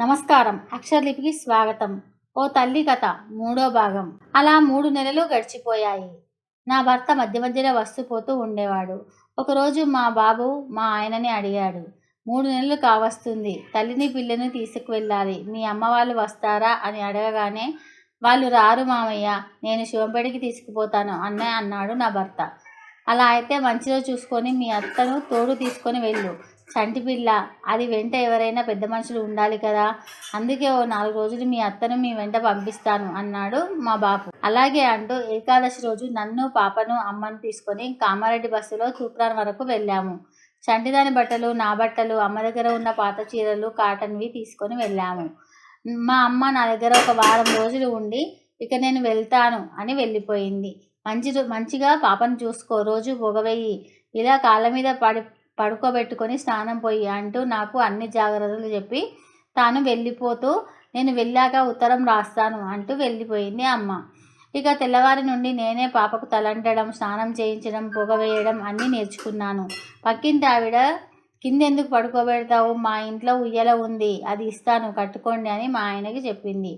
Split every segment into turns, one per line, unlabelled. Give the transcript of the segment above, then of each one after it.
నమస్కారం. అక్షరలిపికి స్వాగతం. ఓ తల్లి కథ మూడో భాగం. అలా మూడు నెలలు గడిచిపోయాయి. నా భర్త మధ్య మధ్యలో వస్తూ పోతూ ఉండేవాడు. ఒకరోజు మా బాబు మా ఆయనని అడిగాడు. మూడు నెలలు కావస్తుంది. తల్లిని పిల్లని తీసుకువెళ్ళాలి. మీ అమ్మ వాళ్ళు వస్తారా అని అడగగానే వాళ్ళు రారు మామయ్య. నేను శివంపేటకి తీసుకుపోతాను అన్నయ్య అన్నాడు నా భర్త. అలా అయితే మంచిగా చూసుకొని మీ అత్తను తోడు తీసుకొని వెళ్ళు. చంటి పిల్ల. అది వెంట ఎవరైనా పెద్ద మనుషులు ఉండాలి కదా. అందుకే ఓ నాలుగు రోజులు మీ అత్తను మీ వెంట పంపిస్తాను అన్నాడు మా బాపు అలాగే అంటూ ఏకాదశి రోజు నన్ను పాపను అమ్మను తీసుకొని కామారెడ్డి బస్సులో తూప్రాన్ వరకు వెళ్ళాము. చంటిదాని బట్టలు నా బట్టలు అమ్మ దగ్గర ఉన్న పాత చీరలు కాటన్వి తీసుకొని వెళ్ళాము. మా అమ్మ నా దగ్గర ఒక వారం రోజులు ఉండి ఇక నేను వెళ్తాను అని వెళ్ళిపోయింది. మంచి మంచిగా పాపను చూసుకో రోజు పొగవేయి ఇలా కాళ్ళ మీద పడి పడుకోబెట్టుకొని స్నానం పోయి అంటూ నాకు అన్ని జాగ్రత్తలు చెప్పి తాను వెళ్ళిపోతూ నేను వెళ్ళాక ఉత్తరం రాస్తాను అంటూ వెళ్ళిపోయింది అమ్మ. ఇక తెల్లవారి నుండి నేనే పాపకు తలంటడం స్నానం చేయించడం పొగ వేయడం అన్నీ నేర్చుకున్నాను. పక్కింటి ఆవిడ కిందెందుకు పడుకోబెడతావు? మా ఇంట్లో ఉయ్యల ఉంది. అది ఇస్తాను. కట్టుకోండి అని మా ఆయనకి చెప్పింది.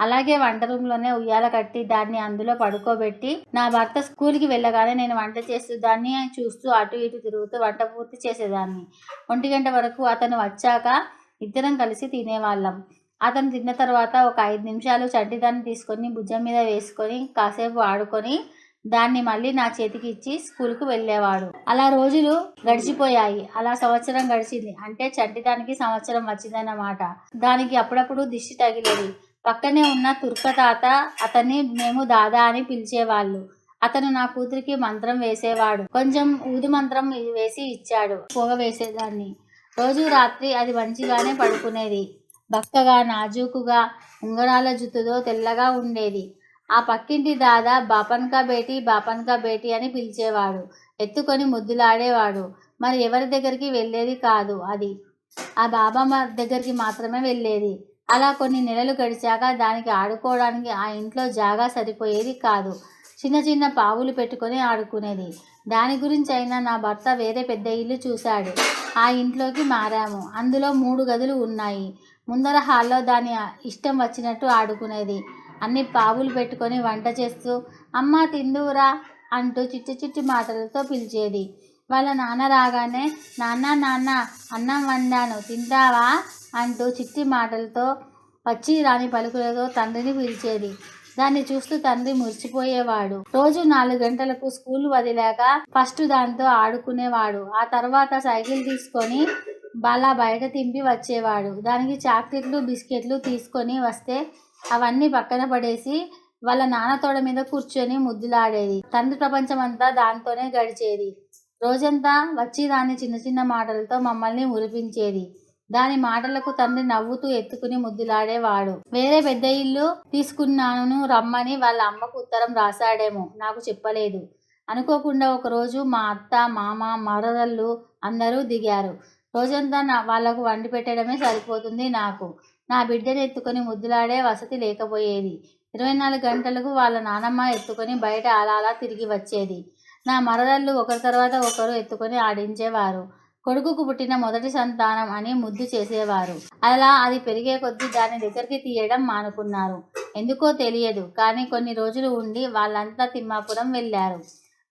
అలాగే వంట రూమ్లోనే ఉయ్యాల కట్టి దాన్ని అందులో పడుకోబెట్టి నా భర్త స్కూల్కి వెళ్ళగానే నేను వంట చేస్తూ దాన్ని చూస్తూ అటు ఇటు తిరుగుతూ వంట పూర్తి చేసేదాన్ని. ఒంటి గంట వరకు అతను వచ్చాక ఇద్దరం కలిసి తినేవాళ్ళం. అతను తిన్న తర్వాత ఒక ఐదు నిమిషాలు చట్టిదాన్ని తీసుకొని భుజం మీద వేసుకొని కాసేపు ఆడుకొని దాన్ని మళ్ళీ నా చేతికి ఇచ్చి స్కూల్కు వెళ్ళేవాడు. అలా రోజులు గడిచిపోయాయి. అలా సంవత్సరం గడిచింది. అంటే చట్టిదానికి సంవత్సరం వచ్చిందన్నమాట. దానికి అప్పుడప్పుడు దిష్టి తగిలేది. పక్కనే ఉన్న తుర్క తాత అతన్ని మేము దాదా అని పిలిచేవాళ్ళు. అతను నా కూతురికి మంత్రం వేసేవాడు. కొంచెం ఊది మంత్రం వేసి ఇచ్చాడు పొగ వేసేదాన్ని. రోజు రాత్రి అది మంచిగానే పడుకునేది. బక్కగా నాజూకుగా ఉంగరాల జుత్తుతో తెల్లగా ఉండేది. ఆ పక్కింటి దాదా బాపన్కా బేటీ బాపన్కా బేటీ అని పిలిచేవాడు. ఎత్తుకొని ముద్దులాడేవాడు. మరి ఎవరి దగ్గరికి వెళ్ళేది కాదు అది. ఆ బాబా దగ్గరికి మాత్రమే వెళ్ళేది. అలా కొన్ని నెలలు గడిచాక దానికి ఆడుకోవడానికి ఆ ఇంట్లో జాగా సరిపోయేది కాదు. చిన్న చిన్న పావులు పెట్టుకొని ఆడుకునేది. దాని గురించి అయినా నా భర్త వేరే పెద్ద ఇల్లు చూశాడు. ఆ ఇంట్లోకి మారాము. అందులో మూడు గదులు ఉన్నాయి. ముందర హాల్లో దాని ఇష్టం వచ్చినట్టు ఆడుకునేది. అన్ని పావులు పెట్టుకొని వంట చేస్తూ అమ్మ తిందువురా అంటూ చిట్టి చిట్టి మాటలతో పిలిచేది. వాళ్ళ నాన్న రాగానే నాన్న నాన్న అన్నం వండాను. తింటావా? అంటూ చిట్టి మాటలతో వచ్చి రాని పలుకులతో తండ్రిని పిలిచేది. దాన్ని చూస్తూ తండ్రి మురిచిపోయేవాడు రోజు నాలుగు గంటలకు స్కూల్ వదిలాక ఫస్ట్ దాంతో ఆడుకునేవాడు. ఆ తర్వాత సైకిల్ తీసుకొని బాలా బయట తింపి వచ్చేవాడు. దానికి చాక్లెట్లు బిస్కెట్లు తీసుకొని వస్తే అవన్నీ పక్కన పడేసి వాళ్ళ నాన్న తోడ మీద కూర్చొని ముద్దులాడేది. తండ్రి ప్రపంచం అంతా దాంతోనే గడిచేది. రోజంతా వచ్చి దాన్ని చిన్న చిన్న మాటలతో మమ్మల్ని మురిపించేది. దాని మాటలకు తండ్రి నవ్వుతూ ఎత్తుకుని ముద్దులాడేవాడు. వేరే పెద్ద ఇల్లు తీసుకున్నాను రమ్మని వాళ్ళ అమ్మకు ఉత్తరం రాశాడేమో నాకు చెప్పలేదు. అనుకోకుండా ఒకరోజు మా అత్త మామ మరదళ్ళు అందరూ దిగారు. రోజంతా నా వాళ్ళకు వండి పెట్టడమే సరిపోతుంది నాకు. నా బిడ్డను ఎత్తుకొని ముద్దులాడే వసతి లేకపోయేది. ఇరవై నాలుగు గంటలకు వాళ్ళ నానమ్మ ఎత్తుకొని బయట అలా అలా తిరిగి వచ్చేది. నా మరదళ్ళు ఒకరి తర్వాత ఒకరు ఎత్తుకొని ఆడించేవారు. కొడుకుకు పుట్టిన మొదటి సంతానం అని ముద్దు చేసేవారు. అలా అది పెరిగే కొద్దీ దాని దగ్గరికి తీయడం మానుకున్నారు. ఎందుకో తెలియదు కానీ కొన్ని రోజులు ఉండి వాళ్ళంతా తిమ్మాపురం వెళ్ళారు.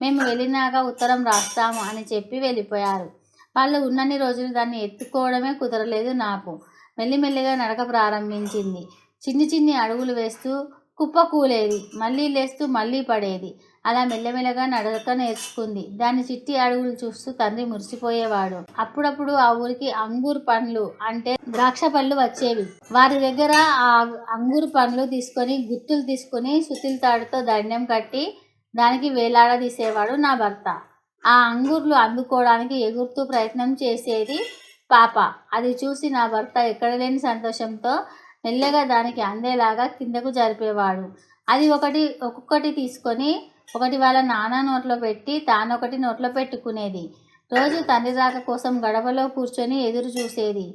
మేము వెళ్ళినాక ఉత్తరం రాస్తాము అని చెప్పి వెళ్ళిపోయారు. వాళ్ళు ఉన్నన్ని రోజులు దాన్ని ఎత్తుకోవడమే కుదరలేదు నాకు. మెల్లిమెల్లిగా నడక ప్రారంభించింది. చిన్ని చిన్ని అడుగులు వేస్తూ కుప్ప కూలేది మళ్ళీ లేస్తూ మళ్ళీ పడేది. అలా మెల్లమెల్లగా నడక నేర్చుకుంది. దాని చిట్టి అడుగులు చూస్తూ తండ్రి మురిసిపోయేవాడు. అప్పుడప్పుడు ఆ ఊరికి అంగూర్ పండ్లు అంటే ద్రాక్ష పళ్ళు వచ్చేవి. వారి దగ్గర ఆ అంగూర్ పండ్లు తీసుకొని గుత్తులు తీసుకొని సుతిల్ తాడుతో దండం కట్టి దానికి వేలాడదీసేవాడు నా భర్త. ఆ అంగూర్లు అందుకోవడానికి ఎగురుతూ ప్రయత్నం చేసేది పాప. అది చూసి నా భర్త ఎక్కడ లేని సంతోషంతో మెల్లగా దానికి అందేలాగా కిందకు జరిపేవాడు. అది ఒకటి ఒక్కొక్కటి తీసుకొని ఒకటి వాళ్ళ నాన్న నోట్లో పెట్టి తానొకటి నోట్లో పెట్టుకునేది. రోజు తండ్రి రాక కోసం గడపలో కూర్చొని ఎదురు చూసేది.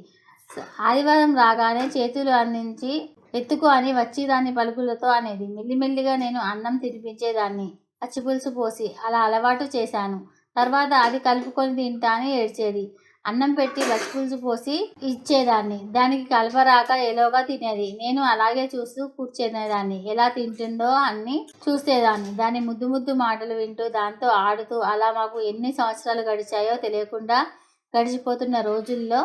ఆదివారం రాగానే చేతులు అందించి ఎత్తుకు అని వచ్చి దాని పలుకులతో అనేది. మెల్లిమెల్లిగా నేను అన్నం తినిపించేదాన్ని. పచ్చిపులుసు పోసి అలా అలవాటు చేశాను. తర్వాత అది కలుపుకొని తింటా అని ఏడ్చేది. అన్నం పెట్టి బచ్చిపులుసు పోసి ఇచ్చేదాన్ని. దానికి కలపరాక ఎలోగా తినేది. నేను అలాగే చూస్తూ కూర్చునేదాన్ని. ఎలా తింటుందో అన్ని చూసేదాన్ని. దాని ముద్దు ముద్దు మాటలు వింటూ దాంతో ఆడుతూ అలా మాకు ఎన్ని సంవత్సరాలు గడిచాయో తెలియకుండా గడిచిపోతున్న రోజుల్లో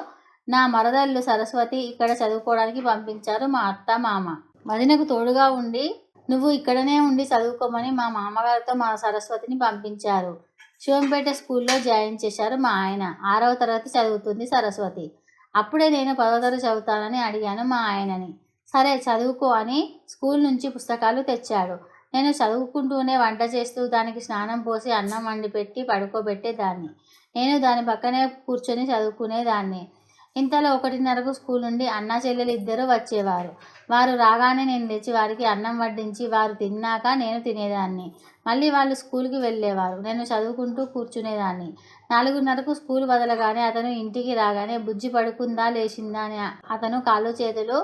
నా మరదళ్ళు సరస్వతి ఇక్కడ చదువుకోవడానికి పంపించారు మా అత్త మామ. మదినకు తోడుగా ఉండి నువ్వు ఇక్కడనే ఉండి చదువుకోమని మా మామగారితో మా సరస్వతిని పంపించారు. శివంపేట స్కూల్లో జాయిన్ చేశారు మా ఆయన. ఆరవ తరగతి చదువుతుంది సరస్వతి. అప్పుడే నేను పదవ తరగతి చదువుతానని అడిగాను మా ఆయనని. సరే చదువుకో అని స్కూల్ నుంచి పుస్తకాలు తెచ్చాడు. నేను చదువుకుంటూనే వంట చేస్తూ దానికి స్నానం పోసి అన్నం వండి పెట్టి పడుకోబెట్టేదాన్ని. నేను దాని పక్కనే కూర్చొని చదువుకునేదాన్ని. ఇంతలో ఒకటిన్నరకు స్కూల్ నుండి అన్న చెల్లెలు ఇద్దరు వచ్చేవారు. వారు రాగానే నేను లేచి వారికి అన్నం వడ్డించి వారు తిన్నాక నేను తినేదాన్ని. మళ్ళీ వాళ్ళు స్కూల్కి వెళ్ళేవారు. నేను చదువుకుంటూ కూర్చునేదాన్ని. నాలుగున్నరకు స్కూల్ వదలగానే అతను ఇంటికి రాగానే బుజ్జి పడుకుందా? లేచిందా? అని అతను కాళ్ళు చేతులు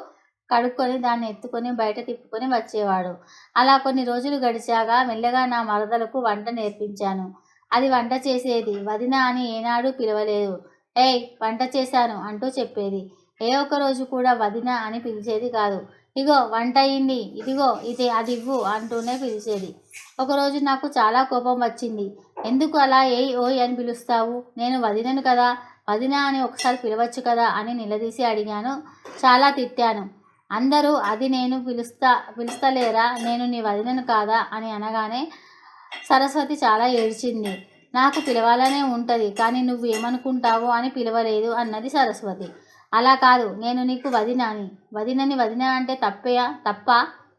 కడుక్కొని దాన్ని ఎత్తుకొని బయట తిప్పుకొని వచ్చేవాడు. అలా కొన్ని రోజులు గడిచాక మెల్లగా నా మరదలకు వంట నేర్పించాను. అది వంట చేసేది. వదిన అని ఏనాడు పిలవలేదు. ఏయ్ వంట చేశాను అంటూ చెప్పేది. ఏ ఒక్క రోజు కూడా వదిన అని పిలిచేది కాదు. ఇగో వంట అయింది. ఇదిగో ఇది అది ఇవ్వు అంటూనే పిలిచేది. ఒకరోజు నాకు చాలా కోపం వచ్చింది. ఎందుకు అలా ఏయ్ ఓయ్ అని పిలుస్తావు? నేను వదినను కదా. వదిన అని ఒకసారి పిలవచ్చు కదా అని నిలదీసి అడిగాను. చాలా తిట్టాను. అందరూ అది నేను పిలుస్తా పిలుస్తలేరా? నేను నీ వదినను కాదా? అని అనగానే సరస్వతి చాలా ఏడ్చింది. నాకు పిలవాలనే ఉంటుంది కానీ నువ్వు ఏమనుకుంటావో అని పిలవలేదు అన్నది సరస్వతి. అలా కాదు నేను నీకు వదినాని. వదినని వదిన అంటే తప్పయా? తప్ప?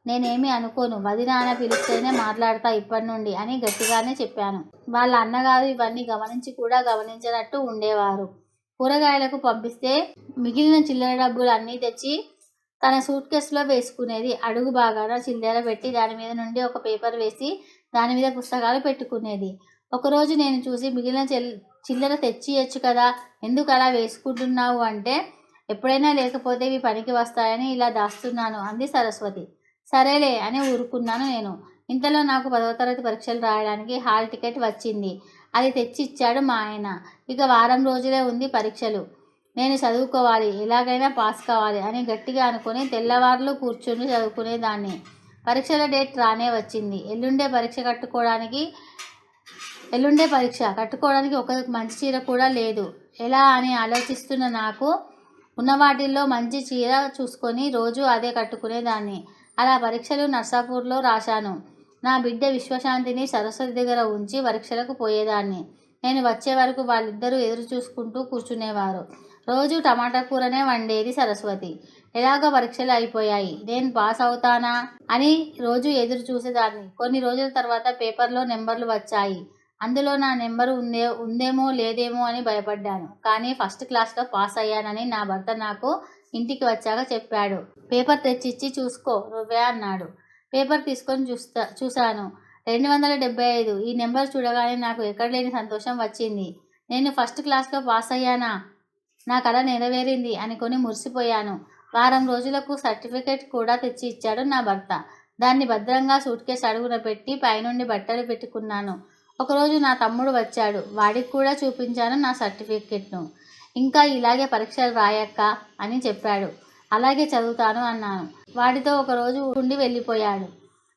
నేనేమి అనుకోను. వదిన అని పిలిస్తేనే మాట్లాడతా ఇప్పటి నుండి అని గట్టిగానే చెప్పాను. వాళ్ళ అన్నగారు ఇవన్నీ గమనించి కూడా గమనించినట్టు ఉండేవారు. కూరగాయలకు పంపిస్తే మిగిలిన చిల్లర డబ్బులు అన్నీ తెచ్చి తన సూట్ కేసులో వేసుకునేది. అడుగు బాగాన చిల్లర పెట్టి దాని మీద నుండి ఒక పేపర్ వేసి దాని మీద పుస్తకాలు పెట్టుకునేది. ఒకరోజు నేను చూసి మిగిలిన చెల్ చిల్లర తెచ్చియచ్చు కదా ఎందుకు అలా వేసుకుంటున్నావు అంటే ఎప్పుడైనా లేకపోతే ఇవి పనికి వస్తాయని ఇలా దాస్తున్నాను అంది సరస్వతి. సరేలే అని ఊరుకున్నాను నేను. ఇంతలో నాకు పదవ తరగతి పరీక్షలు రాయడానికి హాల్ టికెట్ వచ్చింది. అది తెచ్చి ఇచ్చాడు మా ఆయన. ఇక వారం రోజులే ఉంది పరీక్షలు. నేను చదువుకోవాలి ఎలాగైనా పాస్ కావాలి అని గట్టిగా అనుకుని తెల్లవారులు కూర్చొని చదువుకునేదాన్ని. పరీక్షల డేట్ రానే వచ్చింది. ఎల్లుండే పరీక్ష కట్టుకోవడానికి ఎల్లుండే పరీక్ష. కట్టుకోవడానికి ఒక మంచి చీర కూడా లేదు. ఎలా అని ఆలోచిస్తున్న నాకు ఉన్న వాటిల్లో మంచి చీర చూసుకొని రోజు అదే కట్టుకునేదాన్ని. అలా పరీక్షలు నర్సాపూర్లో రాశాను. నా బిడ్డ విశ్వశాంతిని సరస్వతి దగ్గర ఉంచి పరీక్షలకు పోయేదాన్ని. నేను వచ్చే వరకు వాళ్ళిద్దరూ ఎదురు చూసుకుంటూ కూర్చునేవారు. రోజు టమాటా కూరనే వండేది సరస్వతి. ఎలాగో పరీక్షలు అయిపోయాయి. నేను పాస్ అవుతానా అని రోజు ఎదురు చూసేదాన్ని. కొన్ని రోజుల తర్వాత పేపర్లో నెంబర్లు వచ్చాయి. అందులో నా నెంబరు ఉందే ఉందేమో లేదేమో అని భయపడ్డాను. కానీ ఫస్ట్ క్లాస్లో పాస్ అయ్యానని నా భర్త నాకు ఇంటికి వచ్చాక చెప్పాడు. పేపర్ తెచ్చిచ్చి చూసుకో నువ్వే అన్నాడు. పేపర్ తీసుకొని చూస్తా చూశాను. రెండు వందల డెబ్బై ఐదు. ఈ నెంబర్ చూడగానే నాకు ఎక్కడ లేని సంతోషం వచ్చింది. నేను ఫస్ట్ క్లాస్లో పాస్ అయ్యానా? నా కళ నెరవేరింది అనుకొని మురిసిపోయాను. వారం రోజులకు సర్టిఫికేట్ కూడా తెచ్చి ఇచ్చాడు నా భర్త. దాన్ని భద్రంగా సూట్ కేసు అడుగున పెట్టి పైనుండి బట్టలు పెట్టుకున్నాను. ఒకరోజు నా తమ్ముడు వచ్చాడు. వాడికి కూడా చూపించాను నా సర్టిఫికెట్ను. ఇంకా ఇలాగే పరీక్షలు రాయక్క అని చెప్పాడు. అలాగే చదువుతాను అన్నాను. వాడితో ఒకరోజు ఉండి వెళ్ళిపోయాడు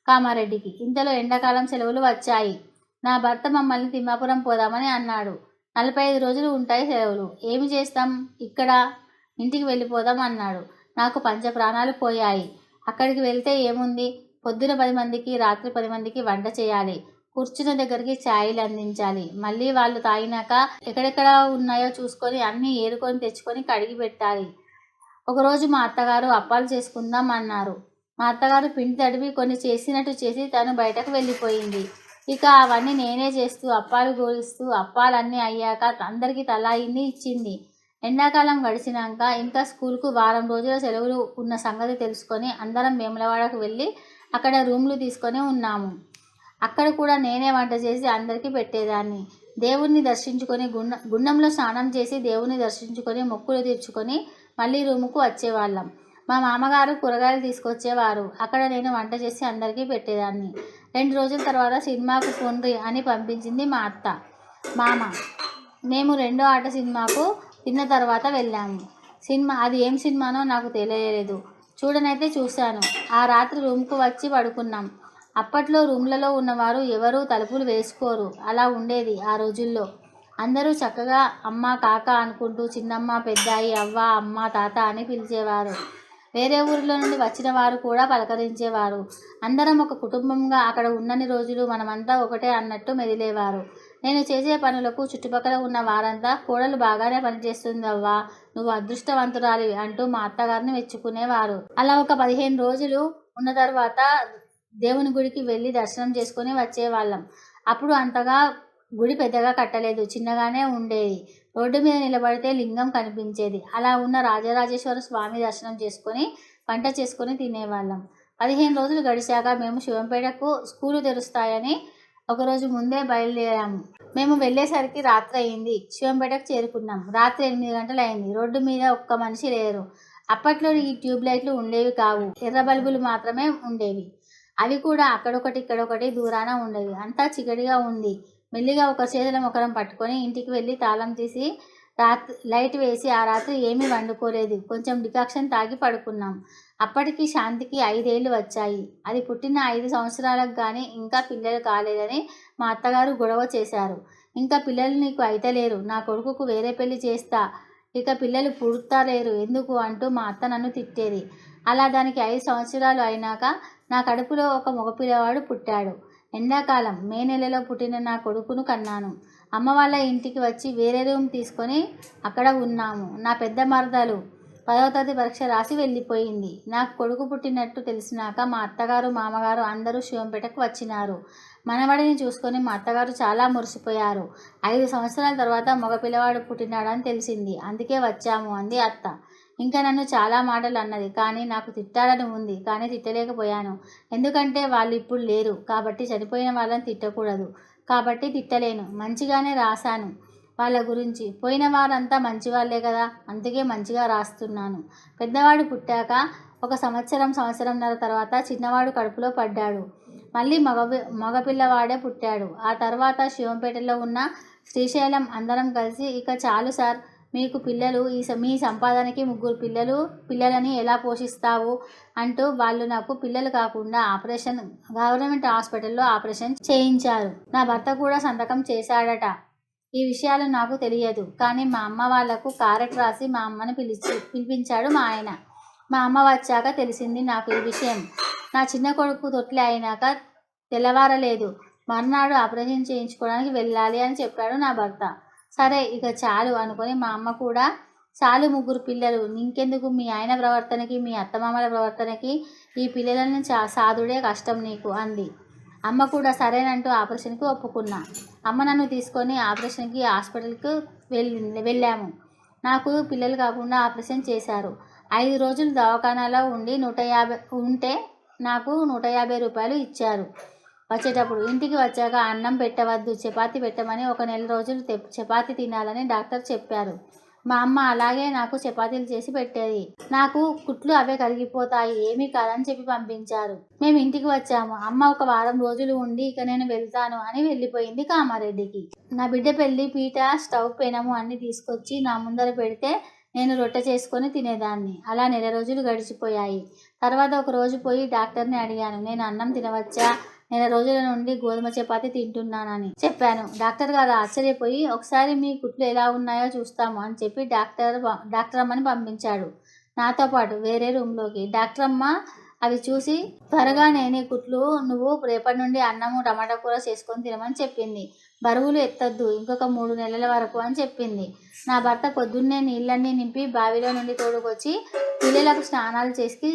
కామారెడ్డికి. ఇంతలో ఎండాకాలం సెలవులు వచ్చాయి. నా భర్త మమ్మల్ని తిమ్మాపురం పోదామని అన్నాడు. నలభై ఐదు రోజులు ఉంటాయి సెలవులు. ఏమి చేస్తాం? ఇక్కడ ఇంటికి వెళ్ళిపోదాం అన్నాడు. నాకు పంచ ప్రాణాలు పోయాయి. అక్కడికి వెళ్తే ఏముంది? పొద్దున పది మందికి రాత్రి పది మందికి వంట చేయాలి. కూర్చున్న దగ్గరికి ఛాయలు అందించాలి. మళ్ళీ వాళ్ళు తాగినాక ఎక్కడెక్కడ ఉన్నాయో చూసుకొని అన్నీ ఏరుకొని తెచ్చుకొని కడిగి పెట్టాలి. ఒకరోజు మా అత్తగారు అప్పాలు చేసుకుందాం అన్నారు. మా అత్తగారు పిండి తడిపి కొన్ని చేసినట్టు చేసి తను బయటకు వెళ్ళిపోయింది. ఇక అవన్నీ నేనే చేస్తూ అప్పాలు గోలిస్తూ అప్పాలన్నీ అయ్యాక అందరికీ తలా ఇచ్చింది. ఎండాకాలం గడిచినాక ఇంకా స్కూల్కు వారం రోజుల సెలవులు ఉన్న సంగతి తెలుసుకొని అందరం వేములవాడకు వెళ్ళి అక్కడ రూమ్లు తీసుకొని ఉన్నాము. అక్కడ కూడా నేనే వంట చేసి అందరికీ పెట్టేదాన్ని. దేవుణ్ణి దర్శించుకొని గుండ గుండంలో స్నానం చేసి దేవుణ్ణి దర్శించుకొని మొక్కులు తీర్చుకొని మళ్ళీ రూముకు వచ్చేవాళ్ళం. మా మామగారు కూరగాయలు తీసుకొచ్చేవారు. అక్కడ నేను వంట చేసి అందరికీ పెట్టేదాన్ని. రెండు రోజుల తర్వాత సినిమాకు పొండ్రి అని పంపించింది మా అత్త. మామ మేము రెండో ఆట సినిమాకు తిన్న తర్వాత వెళ్ళాము. సినిమా అది ఏం సినిమానో నాకు తెలియలేదు. చూడనైతే చూశాను. ఆ రాత్రి రూమ్కు వచ్చి పడుకున్నాం. అప్పట్లో రూమ్లలో ఉన్నవారు ఎవరు తలుపులు వేసుకోరు. అలా ఉండేది ఆ రోజుల్లో. అందరూ చక్కగా అమ్మ కాక అనుకుంటూ చిన్నమ్మ పెద్దాయి అవ్వ అమ్మ తాత అని పిలిచేవారు. వేరే ఊరిలో నుండి వచ్చిన వారు కూడా పలకరించేవారు. అందరం ఒక కుటుంబంగా అక్కడ ఉన్నన్ని రోజులు మనమంతా ఒకటే అన్నట్టు మెదిలేవారు. నేను చేసే పనులకు చుట్టుపక్కల ఉన్న వారంతా కోడలు బాగానే పనిచేస్తుంది అవ్వా నువ్వు అదృష్టవంతురాలి అంటూ మా అత్తగారిని మెచ్చుకునేవారు. అలా ఒక పదిహేను రోజులు ఉన్న తర్వాత దేవుని గుడికి వెళ్ళి దర్శనం చేసుకొని వచ్చేవాళ్ళం. అప్పుడు అంతగా గుడి పెద్దగా కట్టలేదు చిన్నగానే ఉండేది. రోడ్డు మీద నిలబడితే లింగం కనిపించేది. అలా ఉన్న రాజరాజేశ్వర స్వామి దర్శనం చేసుకొని వంట చేసుకొని తినేవాళ్ళం. పదిహేను రోజులు గడిచాక మేము శివంపేటకు స్కూలు తెరుస్తాయని ఒకరోజు ముందే బయలుదేరాము. మేము వెళ్ళేసరికి రాత్రి అయింది. శివంపేటకు చేరుకున్నాం. రాత్రి ఎనిమిది గంటలు అయింది. రోడ్డు మీద ఒక్క మనిషి లేరు. అప్పట్లో ఈ ట్యూబ్ లైట్లు ఉండేవి కావు. ఎర్ర బల్బులు మాత్రమే ఉండేవి. అవి కూడా అక్కడొకటి ఇక్కడొకటి దూరాన ఉండేవి అంతా చికటిగా ఉంది. మెల్లిగా ఒక చేతుల ఒకరం పట్టుకొని ఇంటికి వెళ్ళి తాళం తీసి రాత్రి లైట్ వేసి ఆ రాత్రి ఏమీ వండుకోలేదు. కొంచెం డికాక్షన్ తాగి పడుకున్నాం. అప్పటికి శాంతికి ఐదేళ్ళు వచ్చాయి. అది పుట్టిన ఐదు సంవత్సరాలకు కానీ ఇంకా పిల్లలు కాలేదని మా అత్తగారు గొడవ చేశారు. ఇంకా పిల్లలు నీకు అయితలేరు. నా కొడుకుకు వేరే పెళ్ళి చేస్తా. ఇక పిల్లలు పుడతాలేరు. ఎందుకు? అంటూ మా అత్త నన్ను తిట్టేది. అలా దానికి ఐదు సంవత్సరాలు అయినాక నా కడుపులో ఒక మగపిల్లవాడు పుట్టాడు. ఎండాకాలం మే నెలలో పుట్టిన నా కొడుకును కన్నాను. అమ్మ వాళ్ళ ఇంటికి వచ్చి వేరే రూమ్ తీసుకొని అక్కడ ఉన్నాము. నా పెద్ద మరదలు పదవ తరగతి పరీక్ష రాసి వెళ్ళిపోయింది. నాకు కొడుకు పుట్టినట్టు తెలిసినాక మా అత్తగారు మామగారు అందరూ శివంపేటకు వచ్చినారు. మనవడిని చూసుకొని మా అత్తగారు చాలా మురిసిపోయారు. ఐదు సంవత్సరాల తర్వాత మగ పిల్లవాడు పుట్టినాడని తెలిసింది. అందుకే వచ్చాము అంది అత్త. ఇంకా నన్ను చాలా మాటలు అన్నది. కానీ నాకు తిట్టాలని ఉంది. కానీ తిట్టలేకపోయాను. ఎందుకంటే వాళ్ళు ఇప్పుడు లేరు. కాబట్టి చనిపోయిన వాళ్ళని తిట్టకూడదు. కాబట్టి తిట్టలేను. మంచిగానే రాశాను వాళ్ళ గురించి. పోయిన వారంతా మంచివాళ్ళే కదా. అందుకే మంచిగా రాస్తున్నాను. పెద్దవాడు పుట్టాక ఒక సంవత్సరం సంవత్సరంన్నర తర్వాత చిన్నవాడు కడుపులో పడ్డాడు. మళ్ళీ మగ మగపిల్లవాడే పుట్టాడు. ఆ తర్వాత శివంపేటలో ఉన్న శ్రీశైలం అందరం కలిసి ఇక చాలు సార్ మీకు పిల్లలు ఈ మీ సంపాదనకి ముగ్గురు పిల్లలు పిల్లలని ఎలా పోషిస్తావు అంటూ వాళ్ళు నాకు పిల్లలు కాకుండా ఆపరేషన్ గవర్నమెంట్ హాస్పిటల్లో ఆపరేషన్ చేయించారు. నా భర్త కూడా సంతకం చేశాడట. ఈ విషయాలు నాకు తెలియదు. కానీ మా అమ్మ వాళ్ళకు కారెట్ రాసి మా అమ్మని పిలిచి పిలిపించాడు మా ఆయన. మా అమ్మ వచ్చాక తెలిసింది నాకు ఈ విషయం. నా చిన్న కొడుకు తొట్లి అయినాక తెల్లవారలేదు. మర్నాడు ఆపరేషన్ చేయించుకోవడానికి వెళ్ళాలి అని చెప్పాడు నా భర్త. సరే ఇక చాలు అనుకొని మా అమ్మ కూడా చాలు ముగ్గురు పిల్లలు ఇంకెందుకు మీ ఆయన ప్రవర్తనకి మీ అత్తమామల ప్రవర్తనకి ఈ పిల్లలను చా సాధుడే కష్టం నీకు అంది. అమ్మ కూడా సరేనంటూ ఆపరేషన్కి ఒప్పుకున్నా. అమ్మ నన్ను తీసుకొని ఆపరేషన్కి హాస్పిటల్కి వెళ్ళి వెళ్ళాము. నాకు పిల్లలు కాకుండా ఆపరేషన్ చేశారు. ఐదు రోజులు దవాఖానాలో ఉండి నూట యాభై ఉంటే నాకు నూట యాభై రూపాయలు ఇచ్చారు. వచ్చేటప్పుడు ఇంటికి వచ్చాక అన్నం పెట్టవద్దు చపాతి పెట్టమని ఒక నెల రోజులు చపాతి తినాలని డాక్టర్ చెప్పారు. మా అమ్మ అలాగే నాకు చపాతీలు చేసి పెట్టేది. నాకు కుట్లు అవే కరిగిపోతాయి ఏమీ కాదని చెప్పి పంపించారు. మేము ఇంటికి వచ్చాము. అమ్మ ఒక వారం రోజులు ఉండి ఇక నేను వెళ్తాను అని వెళ్ళిపోయింది కామారెడ్డికి. నా బిడ్డ పెళ్ళి పీట స్టవ్ పెనము అన్ని తీసుకొచ్చి నా ముందర పెడితే నేను రొట్టె చేసుకొని తినేదాన్ని. అలా నెల రోజులు గడిచిపోయాయి. తర్వాత ఒక రోజు పోయి డాక్టర్ని అడిగాను. నేను అన్నం తినవచ్చా? నెల రోజుల నుండి గోధుమ చపాతి తింటున్నానని చెప్పాను. డాక్టర్ గారు ఆశ్చర్యపోయి ఒకసారి మీ కుట్లు ఎలా ఉన్నాయో చూస్తాము అని చెప్పి డాక్టర్ డాక్టర్ అమ్మని పంపించాడు. నాతో పాటు వేరే రూమ్లోకి డాక్టర్ అమ్మ అవి చూసి త్వరగా నేనే కుట్లు నువ్వు రేపటి నుండి అన్నము టమాటా కూర చేసుకొని తినమని చెప్పింది. బరువులు ఎత్తద్దు ఇంకొక మూడు నెలల వరకు అని చెప్పింది. నా భర్త పొద్దున్నే నీళ్ళన్నీ నింపి బావిలో నుండి తోడుకొచ్చి పిల్లలకు స్నానాలు చేసి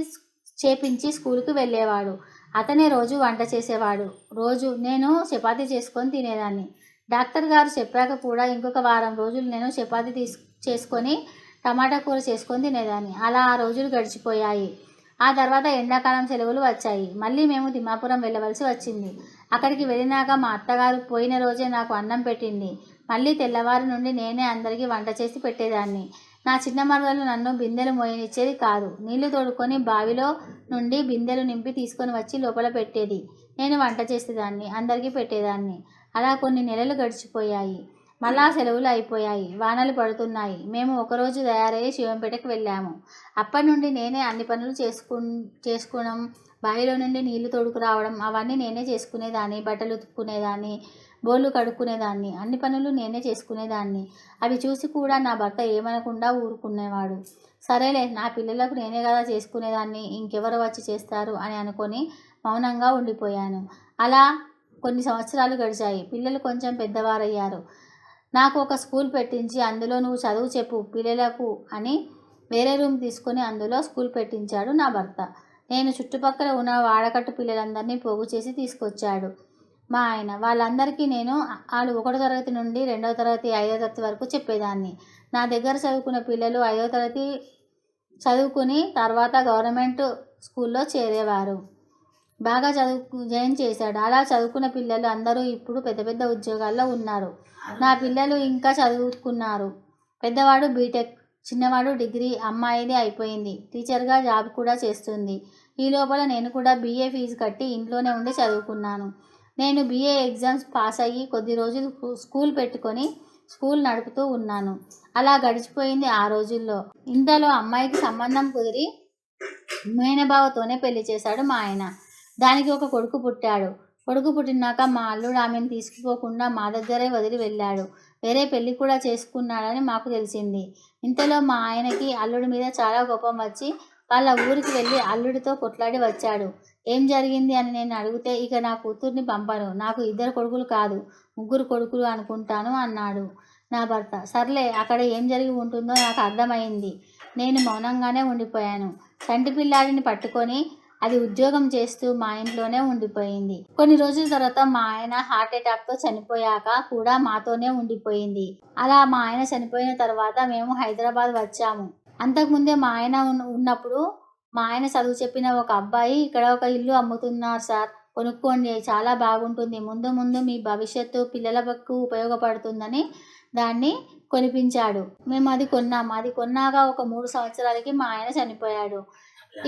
చేపించి స్కూల్కి వెళ్ళేవాడు. అతనే రోజు వంట చేసేవాడు. రోజు నేను చపాతీ చేసుకొని తినేదాన్ని. డాక్టర్ గారు చెప్పాక కూడా ఇంకొక వారం రోజులు నేను చపాతీ తీసు చేసుకొని టమాటా కూర చేసుకొని తినేదాన్ని. అలా ఆ రోజులు గడిచిపోయాయి. ఆ తర్వాత ఎండాకాలం సెలవులు వచ్చాయి. మళ్ళీ మేము తిమ్మాపురం వెళ్ళవలసి వచ్చింది. అక్కడికి వెళ్ళినాక మా అత్తగారు పోయిన రోజే నాకు అన్నం పెట్టింది. మళ్ళీ తెల్లవారి నుండి నేనే అందరికీ వంట చేసి పెట్టేదాన్ని. నా చిన్న మరదలు నన్ను బిందెలు మోయనిచ్చేది కాదు. నీళ్ళు తోడుకొని బావిలో నుండి బిందెలు నింపి తీసుకొని వచ్చి లోపల పెట్టేది. నేను వంట చేసేదాన్ని అందరికీ పెట్టేదాన్ని. అలా కొన్ని నెలలు గడిచిపోయాయి. మళ్ళా సెలవులు అయిపోయాయి. వానలు పడుతున్నాయి. మేము ఒకరోజు తయారయ్యి శివంపేటకు వెళ్ళాము. అప్పటి నుండి నేనే అన్ని పనులు చేసుకు చేసుకోవడం బావిలో నుండి నీళ్ళు తోడుకు రావడం అవన్నీ నేనే చేసుకునేదాన్ని బట్టలు ఉతుక్కునేదాన్ని బోళ్ళు కడుక్కునేదాన్ని. అన్ని పనులు నేనే చేసుకునేదాన్ని. అవి చూసి కూడా నా భర్త ఏమనకుండా ఊరుకునేవాడు. సరేలే నా పిల్లలకు నేనే కదా చేసుకునేదాన్ని ఇంకెవరు వచ్చి చేస్తారు అని అనుకొని మౌనంగా ఉండిపోయాను. అలా కొన్ని సంవత్సరాలు గడిచాయి. పిల్లలు కొంచెం పెద్దవారయ్యారు. నాకు ఒక స్కూల్ పెట్టించి అందులో నువ్వు చదువు చెప్పు పిల్లలకు అని వేరే రూమ్ తీసుకొని అందులో స్కూల్ పెట్టించాడు నా భర్త. నేను చుట్టుపక్కల ఉన్న వాడకట్టు పిల్లలందరినీ పోగు చేసి తీసుకొచ్చాడు. మా ఆయన. వాళ్ళందరికీ నేను వాళ్ళు ఒకటో తరగతి నుండి రెండవ తరగతి ఐదో తరగతి వరకు చెప్పేదాన్ని. నా దగ్గర చదువుకున్న పిల్లలు ఐదో తరగతి చదువుకుని తర్వాత గవర్నమెంట్ స్కూల్లో చేరేవారు. బాగా చదువు జాయిన్ చేశాడు. అలా చదువుకున్న పిల్లలు అందరూ ఇప్పుడు పెద్ద పెద్ద ఉద్యోగాల్లో ఉన్నారు. నా పిల్లలు ఇంకా చదువుకున్నారు. పెద్దవాడు బీటెక్ చిన్నవాడు డిగ్రీ అమ్మాయిది అయిపోయింది. టీచర్గా జాబ్ కూడా చేస్తుంది. ఈ లోపల నేను కూడా బీఏ ఫీజు కట్టి ఇంట్లోనే ఉండి చదువుకున్నాను. నేను బీఏ ఎగ్జామ్స్ పాస్ అయ్యి కొద్ది రోజులు స్కూల్ పెట్టుకొని స్కూల్ నడుపుతూ ఉన్నాను. అలా గడిచిపోయింది ఆ రోజుల్లో. ఇంతలో అమ్మాయికి సంబంధం కుదిరి మేనబావతోనే పెళ్ళి చేశాడు మా ఆయన. దానికి ఒక కొడుకు పుట్టాడు. కొడుకు పుట్టినాక మా అల్లుడు ఆమెను తీసుకుపోకుండా మా దగ్గరే వదిలి వెళ్ళాడు. వేరే పెళ్ళి కూడా చేసుకున్నాడని మాకు తెలిసింది. ఇంతలో మా ఆయనకి అల్లుడి మీద చాలా కోపం వచ్చి వాళ్ళ ఊరికి వెళ్ళి అల్లుడితో కొట్లాడి వచ్చాడు. ఏం జరిగింది అని నేను అడిగితే ఇక నా కూతుర్ని పంపను. నాకు ఇద్దరు కొడుకులు కాదు. ముగ్గురు కొడుకులు అనుకుంటాను అన్నాడు నా భర్త. సర్లే అక్కడ ఏం జరిగి ఉంటుందో నాకు అర్థమైంది. నేను మౌనంగానే ఉండిపోయాను. చంటి పిల్లాడిని పట్టుకొని అది ఉద్యోగం చేస్తూ మా ఇంట్లోనే ఉండిపోయింది. కొన్ని రోజుల తర్వాత మా ఆయన హార్ట్ అటాక్తో చనిపోయాక కూడా మాతోనే ఉండిపోయింది. అలా మా ఆయన చనిపోయిన తర్వాత మేము హైదరాబాద్ వచ్చాము. అంతకుముందే మా ఆయన ఉన్నప్పుడు మా ఆయన చదువు చెప్పిన ఒక అబ్బాయి ఇక్కడ ఒక ఇల్లు అమ్ముతున్నారు సార్. కొనుక్కోండి చాలా బాగుంటుంది. ముందు ముందు మీ భవిష్యత్తు పిల్లలకు ఉపయోగపడుతుందని దాన్ని కొనిపించాడు. మేము అది కొన్నాము అది కొన్నాక ఒక మూడు సంవత్సరాలకి మా ఆయన చనిపోయాడు.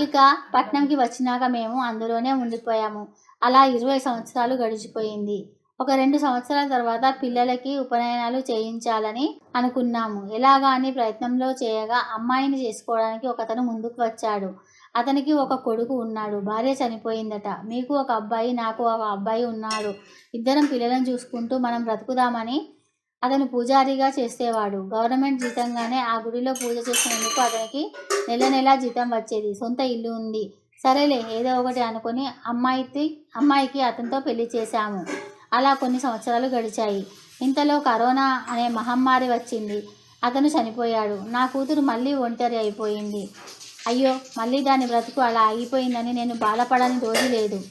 ఇక పట్నంకి వచ్చినాక మేము అందులోనే ఉండిపోయాము. అలా ఇరవై సంవత్సరాలు గడిచిపోయింది. ఒక రెండు సంవత్సరాల తర్వాత పిల్లలకి ఉపనయనాలు చేయించాలని అనుకున్నాము. ఎలాగా అని ప్రయత్నంలో చేయగా అమ్మాయిని చేసుకోవడానికి ఒకతను ముందుకు వచ్చాడు. అతనికి ఒక కొడుకు ఉన్నాడు. భార్య చనిపోయిందట. మీకు ఒక అబ్బాయి నాకు ఒక అబ్బాయి ఉన్నాడు ఇద్దరం పిల్లలను చూసుకుంటూ మనం బ్రతుకుదామని అతను పూజారిగా చేసేవాడు. గవర్నమెంట్ జీతంగానే ఆ గుడిలో పూజ చేసినందుకు అతనికి నెల నెల జీతం వచ్చేది. సొంత ఇల్లు ఉంది. సరేలే ఏదో ఒకటి అనుకొని అమ్మాయికి అమ్మాయికి అతనితో పెళ్ళి చేశాము. అలా కొన్ని సంవత్సరాలు గడిచాయి. ఇంతలో కరోనా అనే మహమ్మారి వచ్చింది. అతను చనిపోయాడు. నా కూతురు మళ్ళీ ఒంటరి అయిపోయింది. అయ్యో మళ్ళీ దాని బ్రతుకు అలా ఆగిపోయిందని నేను బాధపడని రోజు లేదు.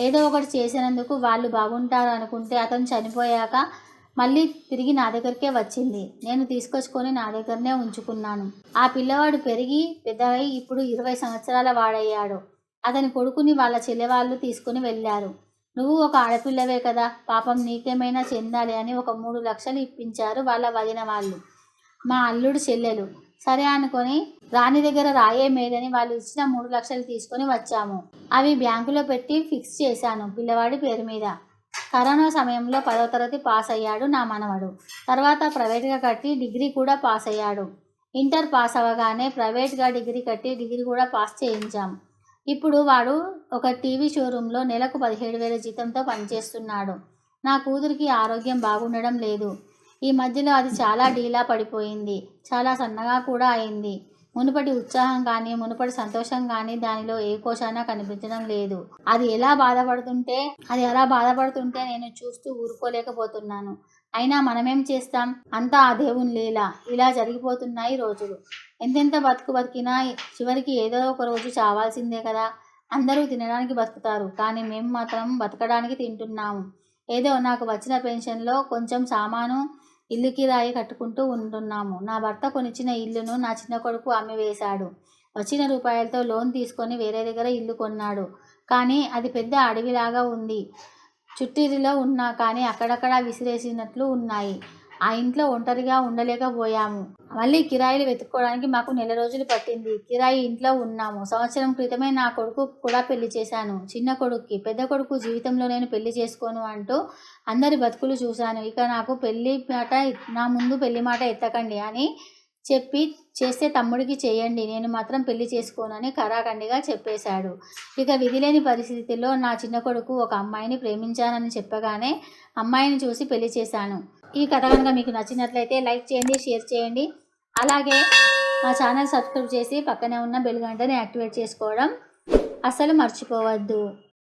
ఏదో ఒకటి చేసినందుకు వాళ్ళు బాగుంటారు అనుకుంటే అతను చనిపోయాక మళ్ళీ తిరిగి నా దగ్గరికే వచ్చింది. నేను తీసుకొచ్చుకొని నా దగ్గరనే ఉంచుకున్నాను. ఆ పిల్లవాడు పెరిగి పెద్దవై ఇప్పుడు ఇరవై సంవత్సరాల వాడయ్యాడు. అతని కొడుకుని వాళ్ళ చెల్లెవాళ్ళు తీసుకుని వెళ్ళారు. నువ్వు ఒక ఆడపిల్లవే కదా పాపం నీకేమైనా చెందాలి అని ఒక మూడు లక్షలు ఇప్పించారు వాళ్ళ వదిన వాళ్ళు. మా అల్లుడు చెల్లెలు. సరే అనుకొని రాణి దగ్గర రాయే మేదని వాళ్ళు ఇచ్చిన మూడు లక్షలు తీసుకొని వచ్చాము. అవి బ్యాంకులో పెట్టి ఫిక్స్ చేశాను పిల్లవాడి పేరు మీద. కరోనా సమయంలో పదవ తరగతి పాస్ అయ్యాడు నా మనవడు. తర్వాత ప్రైవేట్గా కట్టి డిగ్రీ కూడా పాస్ అయ్యాడు. ఇంటర్ పాస్ అవ్వగానే ప్రైవేట్గా డిగ్రీ కట్టి డిగ్రీ కూడా పాస్ చేయించాం. ఇప్పుడు వాడు ఒక టీవీ షోరూంలో నెలకు పదిహేడు వేల జీతంతో పనిచేస్తున్నాడు. నా కూతురికి ఆరోగ్యం బాగుండడం లేదు. ఈ మధ్యలో అది చాలా డీలా పడిపోయింది. చాలా సన్నగా కూడా అయింది. మునుపటి ఉత్సాహం కానీ మునుపటి సంతోషం కానీ దానిలో ఏ కోశానా కనిపించడం లేదు. అది ఎలా బాధపడుతుంటే అది ఎలా బాధపడుతుంటే నేను చూస్తూ ఊరుకోలేకపోతున్నాను. అయినా మనమేం చేస్తాం? అంతా ఆ దేవుని లీల. ఇలా జరిగిపోతున్నాయి రోజులు. ఎంతెంత బతుకు బతికినా చివరికి ఏదో ఒక రోజు చావాల్సిందే కదా. అందరూ తినడానికి బతుకుతారు కానీ మేము మాత్రం బతకడానికి తింటున్నాము. ఏదో నాకు వచ్చిన పెన్షన్లో కొంచెం సామాను ఇల్లు కిరాయి కట్టుకుంటూ ఉంటున్నాము. నా భర్త కొనిచ్చిన ఇల్లును నా చిన్న కొడుకు అమ్మి వేశాడు. వచ్చిన రూపాయలతో లోన్ తీసుకొని వేరే దగ్గర ఇల్లు కొన్నాడు. కానీ అది పెద్ద అడవిలాగా ఉంది. చుట్టూరిలో ఉన్నా కానీ అక్కడక్కడ విసిరేసినట్లు ఉన్నాయి. ఆ ఇంట్లో ఒంటరిగా ఉండలేకపోయాము. మళ్ళీ కిరాయిలు వెతుక్కోవడానికి మాకు నెల రోజులు పట్టింది. కిరాయి ఇంట్లో ఉన్నాము. సంవత్సరం క్రితమే నా కొడుకు కూడా పెళ్ళి చేశాను. చిన్న కొడుక్కి పెద్ద కొడుకు జీవితంలో నేను పెళ్ళి చేసుకోను అంటూ అందరి బతుకులు చూశాను. ఇక నాకు పెళ్ళి మాట నా ముందు పెళ్ళి మాట ఎత్తకండి అని చెప్పి చేస్తే తమ్ముడికి చేయండి నేను మాత్రం పెళ్ళి చేసుకోనని కరాఖండిగా చెప్పేశాడు. ఇక విధిలేని పరిస్థితిలో నా చిన్న కొడుకు ఒక అమ్మాయిని ప్రేమించానని చెప్పగానే అమ్మాయిని చూసి పెళ్ళి చేశాను. ఈ కథ కనుక మీకు నచ్చినట్లయితే లైక్ చేయండి షేర్ చేయండి. అలాగే మా ఛానల్ సబ్స్క్రైబ్ చేసి పక్కనే ఉన్న బెల్ గంటని యాక్టివేట్ చేసుకోవడం అసలు మర్చిపోవద్దు.